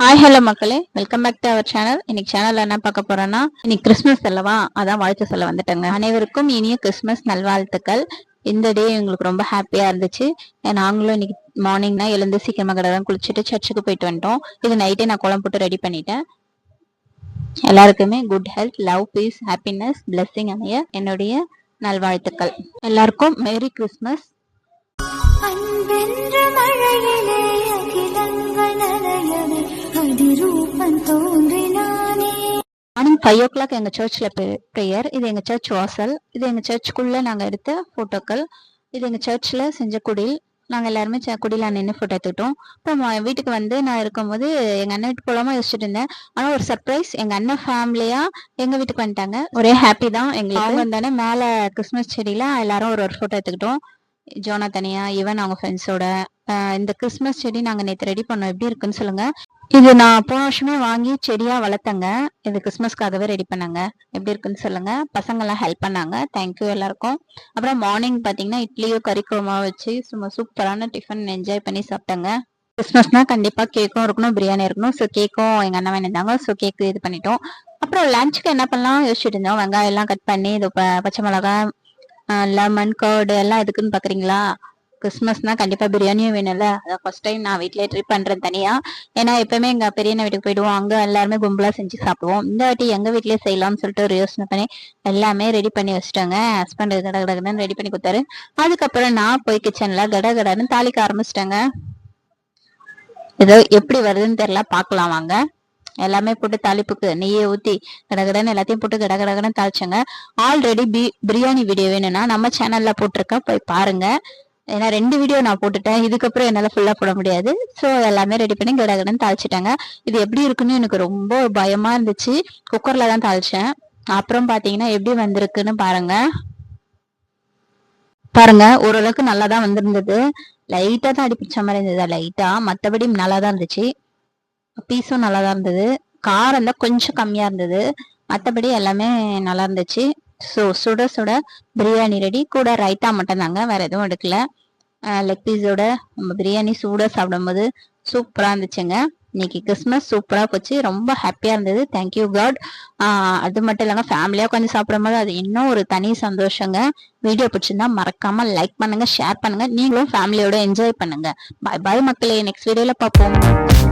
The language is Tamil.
ஹாய் ஹலோ மக்களே. Welcome back to our channel இன்னைக்கு சேனல்ல என்ன பார்க்க போறோம்னா இன்னைக்கு கிறிஸ்மஸ் அல்லவா அதான் வாழ்த்து சொல்ல வந்துட்டேங்க. அனைவருக்கும் இனிய கிறிஸ்மஸ் நல்வாழ்த்துக்கள். இந்த டே எங்களுக்கு ரொம்ப ஹாப்பியா இருந்துச்சு. நாங்களும் இன்னைக்கு மார்னிங்னா எழுந்து சீக்கிரமா கடை குளிச்சுட்டு சர்ச்சுக்கு போயிட்டு வந்துட்டோம். இது நைட்டே நான் குளம் போட்டு ரெடி பண்ணிட்டேன். எல்லாருக்குமே good health love peace happiness blessing அமைய என்னுடைய நல்வாழ்த்துக்கள். எல்லாருக்கும் merry Christmas five o'clock எங்கள் சர்ச்சில் ப்ரேயர் இது எங்கள் சர்ச் வாசல். இது எங்கள் சர்ச்சுக்குள்ளே நாங்கள் எடுத்த ஃபோட்டோக்கள் இது எங்கள் சர்ச்சில் செஞ்ச குடில். நாங்கள் எல்லாருமே ச குடியில் நின்று ஃபோட்டோ எடுத்துக்கிட்டோம். அப்புறம் வீட்டுக்கு வந்து நான் இருக்கும்போது எங்கள் அண்ணன் வீட்டு போகலாமா யோசிச்சுட்டு இருந்தேன். ஆனால் ஒரு சர்ப்ரைஸ் எங்கள் அண்ணன் ஃபேமிலியாக எங்கள் வீட்டுக்கு வந்துட்டாங்க. ஒரே ஹாப்பி தான் எங்களுக்கு. அவங்க வந்தோடனே மேலே கிறிஸ்மஸ் செடியில் எல்லாரும் ஒரு ஒரு ஃபோட்டோ எடுத்துக்கிட்டோம். ஜோனா தனியாக ஈவன் அவங்க ஃப்ரெண்ட்ஸோட இந்த கிறிஸ்மஸ் செடி நாங்கள் நேற்று ரெடி பண்ணோம். எப்படி இருக்குன்னு சொல்லுங்கள் இது நான் போன வருஷமே வாங்கி செடியா வளர்த்தங்க. இது கிறிஸ்மஸ்க்காகவே ரெடி பண்ணாங்க. எப்படி இருக்குன்னு சொல்லுங்க. பசங்க எல்லாம் ஹெல்ப் பண்ணாங்க தேங்க்யூ எல்லாருக்கும். அப்புறம் மார்னிங் பாத்தீங்கன்னா இட்லியோ கறி வச்சு சும்மா சூப்பரான டிஃபன் என்ஜாய் பண்ணி சாப்பிட்டங்க. கிறிஸ்மஸ்னா கண்டிப்பா கேக்கும் இருக்கணும் பிரியாணி இருக்கணும். ஸோ கேக்கும் எங்க அண்ணன் வேணிருந்தாங்க ஸோ கேக்கு இது பண்ணிட்டோம். அப்புறம் லஞ்சுக்கு என்ன பண்ணலாம்? யோசிச்சுட்டு இருந்தோம். வெங்காயம் எல்லாம் கட் பண்ணி இது பச்சை மிளகாய் லெமன் கர்டு எல்லாம் எதுக்குன்னு பாக்குறீங்களா கிறிஸ்மஸ்னா கண்டிப்பா பிரியாணியும் வேணும்ல? அதான் ஃபர்ஸ்ட் டைம் நான் வீட்லயே ட்ரிப் பண்றேன் தனியா. ஏன்னா எப்பவுமே எங்க பெரியண்ண வீட்டுக்கு போயிடுவோம் அங்க எல்லாருமே கும்பலா செஞ்சு சாப்பிடுவோம். இந்த வாட்டி எங்க வீட்லயே செய்யலாம்னு சொல்லிட்டு ஒரு யோசனை பண்ணி எல்லாமே ரெடி பண்ணி வச்சுட்டாங்க. ஹஸ்பண்ட் கட கடகடன்னு ரெடி பண்ணி கொடுத்தாரு. அதுக்கப்புறம் நான் போய் கிச்சன்ல கட கடன்னு தாளிக்க ஆரம்பிச்சிட்டேங்க. ஏதோ எப்படி வருதுன்னு தெரியல. பார்க்கலாம் வாங்க. எல்லாமே போட்டு தாளிப்புக்கு நெய்யை ஊத்தி கடகடன்னு எல்லாத்தையும் போட்டு கடகடகடன்னு தாளிச்சாங்க. ஆல்ரெடி பி பிரியாணி வீடியோ வேணும்னா நம்ம சேனல்ல போட்டிருக்கேன் போய் பாருங்க. ஏன்னா ரெண்டு வீடியோ நான் போட்டுட்டேன். இதுக்கப்புறம் என்னால் ஃபுல்லாக போட முடியாது. ஸோ எல்லாமே ரெடி பண்ணி கடகடன்னு தாளிச்சிட்டாங்க. இது எப்படி இருக்குன்னு எனக்கு ரொம்ப பயமாக இருந்துச்சு. குக்கரில் தான் தாளிச்சேன். அப்புறம் பார்த்தீங்கன்னா எப்படி வந்திருக்குன்னு பாருங்க. பாருங்க ஓரளவுக்கு நல்லா தான் வந்திருந்தது லைட்டாக தான் அடிப்பிடிச்ச மாதிரி இருந்தது. லைட்டாக மற்றபடி நல்லா தான் இருந்துச்சு. பீஸும் நல்லா தான் இருந்தது. காரம் தான் கொஞ்சம் கம்மியாக இருந்தது. மற்றபடி எல்லாமே நல்லா இருந்துச்சு. ஸோ சுட சுட பிரியாணி ரெடி கூட ரைத்தா மட்டும் தாங்க வேற எதுவும் எடுக்கல. லெக் பீஸோட நம்ம பிரியாணி சூடாக சாப்பிடும்போது சூப்பராக இருந்துச்சுங்க. இன்னைக்கு கிறிஸ்மஸ் சூப்பராக போச்சு. ரொம்ப ஹாப்பியாக இருந்தது. தேங்க்யூ காட் அது மட்டும் இல்லாமல் ஃபேமிலியாக உட்காந்து சாப்பிடும்போது அது இன்னும் ஒரு தனி சந்தோஷங்க. வீடியோ பிடிச்சிருந்தா மறக்காம லைக் பண்ணுங்க ஷேர் பண்ணுங்க. நீங்களும் ஃபேமிலியோட என்ஜாய் பண்ணுங்க. பாய் பாய் மக்களே. நெக்ஸ்ட் வீடியோல பார்ப்போம்